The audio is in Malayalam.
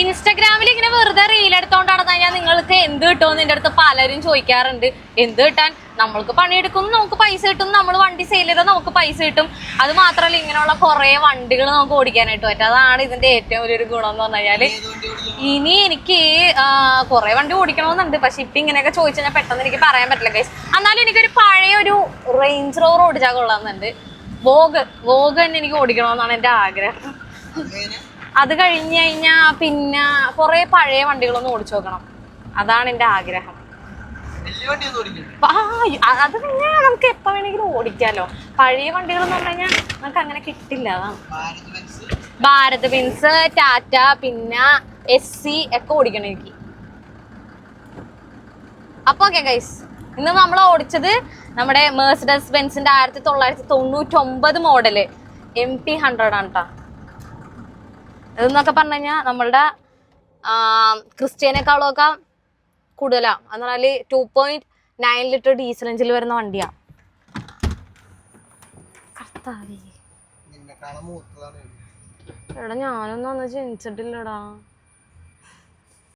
ഇൻസ്റ്റഗ്രാമിൽ ഇങ്ങനെ വെറുതെ റീൽ എടുത്തോണ്ട് കഴിഞ്ഞാൽ നിങ്ങൾക്ക് എന്ത് കിട്ടുമെന്ന് എന്റെ അടുത്ത് പലരും ചോദിക്കാറുണ്ട്. എന്ത് കിട്ടാൻ? നമ്മൾക്ക് പണിയെടുക്കും നമുക്ക് പൈസ കിട്ടും നമ്മൾ വണ്ടി സെയിൽ ചെയ്താൽ നമുക്ക് പൈസ കിട്ടും. അത് മാത്രമല്ല ഇങ്ങനെയുള്ള കുറെ വണ്ടികൾ നമുക്ക് ഓടിക്കാനായിട്ട് പറ്റും. അതാണ് ഇതിന്റെ ഏറ്റവും വലിയൊരു ഗുണം എന്ന് പറഞ്ഞു ഇനി എനിക്ക് കുറെ വണ്ടി ഓടിക്കണമെന്നുണ്ട്. പക്ഷെ ഇപ്പൊ ഇങ്ങനെയൊക്കെ ചോദിച്ചു പെട്ടെന്ന് എനിക്ക് പറയാൻ പറ്റില്ല ഗൈസ് എന്നാലും എനിക്കൊരു പഴയ ഒരു റേഞ്ച് റോവർ ഓടിച്ചാൽ കൊള്ളാമെന്നുണ്ട്. വോഗ് വോഗ് തന്നെ എനിക്ക് ഓടിക്കണമെന്നാണ് എന്റെ ആഗ്രഹം. അത് കഴിഞ്ഞു കഴിഞ്ഞാ പിന്നെ കുറെ പഴയ വണ്ടികളൊന്നും ഓടിച്ചു നോക്കണം. അതാണ് എന്റെ ആഗ്രഹം. അത് പിന്നെ നമുക്ക് എപ്പോ വേണമെങ്കിലും ഓടിക്കാലോ. പഴയ വണ്ടികൾ എന്ന് പറഞ്ഞു കഴിഞ്ഞാൽ നമുക്ക് അങ്ങനെ കിട്ടില്ല അതാണ്. ഭാരത് ബിൻസ്. ഭാരത് ബെൻസ് ടാറ്റ പിന്നെ എസ് സി ഒക്കെ ഓടിക്കണം എനിക്ക്. അപ്പൊ ഓക്കെ ഗൈസ് ഇന്ന് നമ്മൾ ഓടിച്ചത് നമ്മുടെ മേഴ്സിഡസ് ബെൻസിന്റെ ആയിരത്തി തൊള്ളായിരത്തി തൊണ്ണൂറ്റി ഒമ്പത് മോഡൽ എം പി ഹൺഡ്രഡ് ആണ് കേട്ടോ ഇതെന്നൊക്കെ പറഞ്ഞു കഴിഞ്ഞാൽ നമ്മളുടെ ക്രിസ്ത്യനേക്കാളൊക്കെ കൂടുതലാ. എന്ന് പറഞ്ഞാൽ two point nine litre diesel എഞ്ചിൽ വരുന്ന വണ്ടിയാ. കർത്താവേ. നിന്നെക്കാളും മൂത്തതാണ്. ഇത്. എടാ ഞാനൊന്നും അന്ന് ജനിച്ചിട്ടില്ലടാ.